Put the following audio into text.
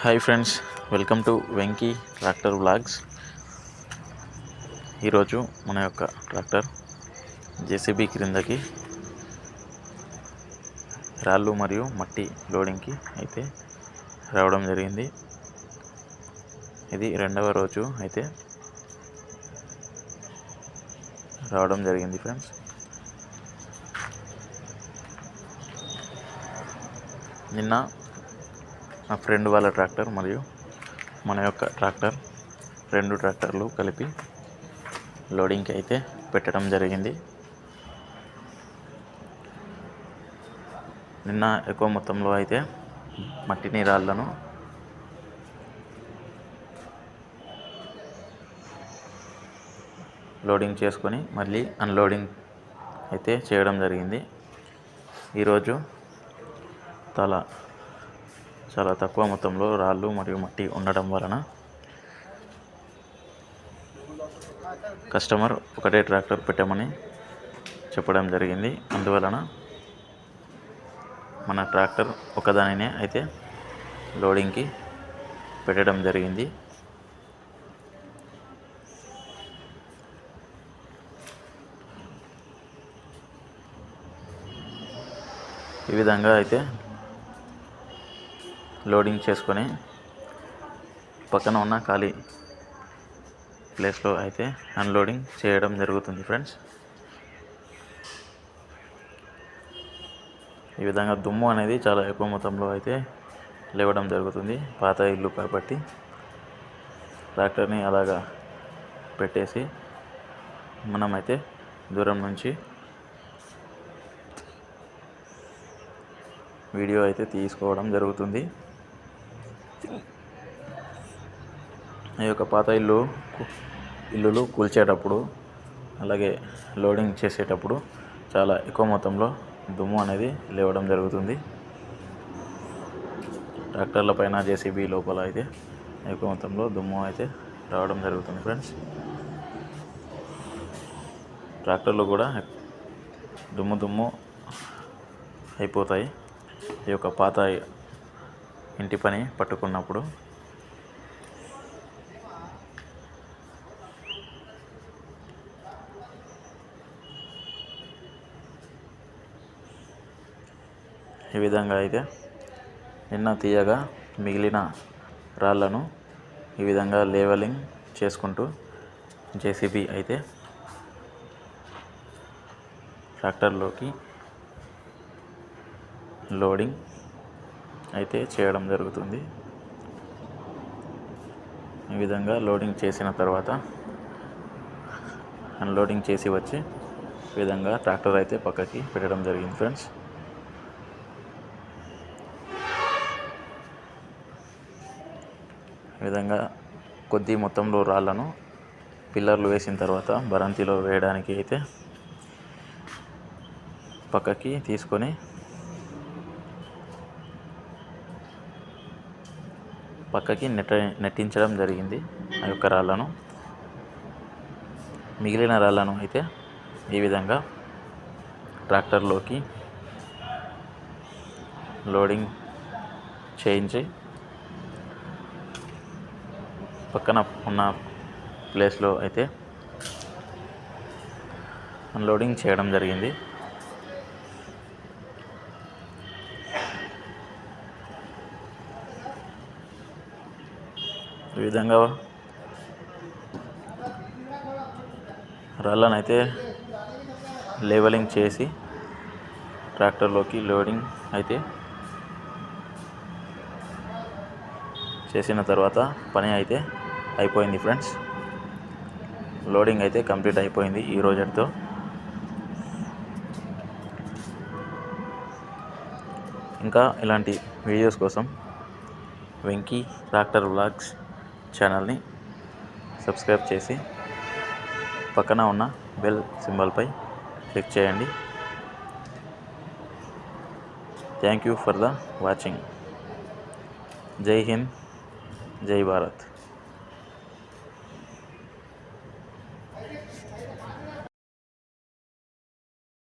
Hi friends welcome to Venky tractor vlogs ఈరోజు మన యొక్క ట్రాక్టర్ జేసీబీ క్రిందకి రాళ్ళు మరియు మట్టి లోడింగ్కి అయితే రావడం జరిగింది. ఇది రెండవ రోజు అయితే రావడం జరిగింది ఫ్రెండ్స్ నిన్న నా ఫ్రెండ్ వాళ్ళ ట్రాక్టర్ మరియు మన యొక్క ట్రాక్టర్ రెండు ట్రాక్టర్లు కలిపి లోడింగ్కి అయితే పెట్టడం జరిగింది. నిన్న ఎక్కువ మొత్తంలో అయితే మట్టిని రాళ్ళను లోడింగ్ చేసుకొని మళ్ళీ అన్లోడింగ్ అయితే చేయడం జరిగింది. ఈరోజు తల చాలా తక్కువ మొత్తంలో రాళ్ళు మరియు మట్టి ఉండడం వలన కస్టమర్ ఒకటే ట్రాక్టర్ పెట్టమని చెప్పడం జరిగింది. అందువలన మన ట్రాక్టర్ ఒకదానినే అయితే లోడింగ్కి పెట్టడం జరిగింది. ఈ విధంగా అయితే లోడింగ్ చేసుకొని పక్కన ఉన్న ఖాళీ ప్లేస్లో అయితే అన్లోడింగ్ చేయడం జరుగుతుంది ఫ్రెండ్స్. ఈ విధంగా దుమ్ము అనేది చాలా ఎక్కువ మొత్తంలో అయితే లేవడం జరుగుతుంది. పాత ఇల్లు కాబట్టి ట్రాక్టర్ని అలాగా పెట్టేసి మనమైతే దూరం నుంచి వీడియో అయితే తీసుకోవడం జరుగుతుంది. ఈ యొక్క పాత ఇల్లు ఇల్లులు కూల్చేటప్పుడు అలాగే లోడింగ్ చేసేటప్పుడు చాలా ఎక్కువ మొత్తంలో దుమ్ము అనేది లేవడం జరుగుతుంది. ట్రాక్టర్ల పైన జేసీబీ లోపల అయితే ఎక్కువ మొత్తంలో దుమ్ము అయితే రావడం జరుగుతుంది ఫ్రెండ్స్. ట్రాక్టర్లు కూడా దుమ్ము దుమ్ము అయిపోతాయి. ఈ యొక్క పాత ఇంటి పని పట్టుకున్నప్పుడు. ఈ విధంగా అయితే నిన్న తీయగా మిగిలిన రాళ్ళను ఈ విధంగా లేవలింగ్ చేసుకుంటూ జేసీబీ అయితే ట్రాక్టర్లోకి లోడింగ్ అయితే చేయడం జరుగుతుంది. ఈ విధంగా లోడింగ్ చేసిన తర్వాత అన్లోడింగ్ చేసి వచ్చి ఈ విధంగా ట్రాక్టర్ అయితే పక్కకి పెట్టడం జరిగింది ఫ్రెండ్స్ ఈ విధంగా కొద్ది మొత్తంలో రాళ్ళను పిల్లర్లు వేసిన తర్వాత బరంతిలో వేయడానికి అయితే పక్కకి తీసుకొని పక్కకి నెట్ట నెట్టించడం జరిగింది ఆ యొక్క రాళ్ళను. మిగిలిన రాళ్ళను అయితే ఈ విధంగా ట్రాక్టర్లోకి లోడింగ్ చేయించి పక్కన ఉన్న ప్లేస్లో అయితే అన్లోడింగ్ చేయడం జరిగింది. ఈ విధంగా రాళ్ళను అయితే లేవలింగ్ చేసి ట్రాక్టర్లోకి లోడింగ్ అయితే చేసిన తర్వాత పని అయితే అయిపోయింది ఫ్రెండ్స్. లోడింగ్ అయితే కంప్లీట్ అయిపోయింది ఈ రోజుతో. ఇంకా ఇలాంటి వీడియోస్ కోసం వెంకీ ట్రాక్టర్ వ్లాగ్స్ ఛానల్ని సబ్స్క్రైబ్ చేసి పక్కన ఉన్న బెల్ సింబల్పై క్లిక్ చేయండి. Thank you for the watching జై హింద్ జై భారత్.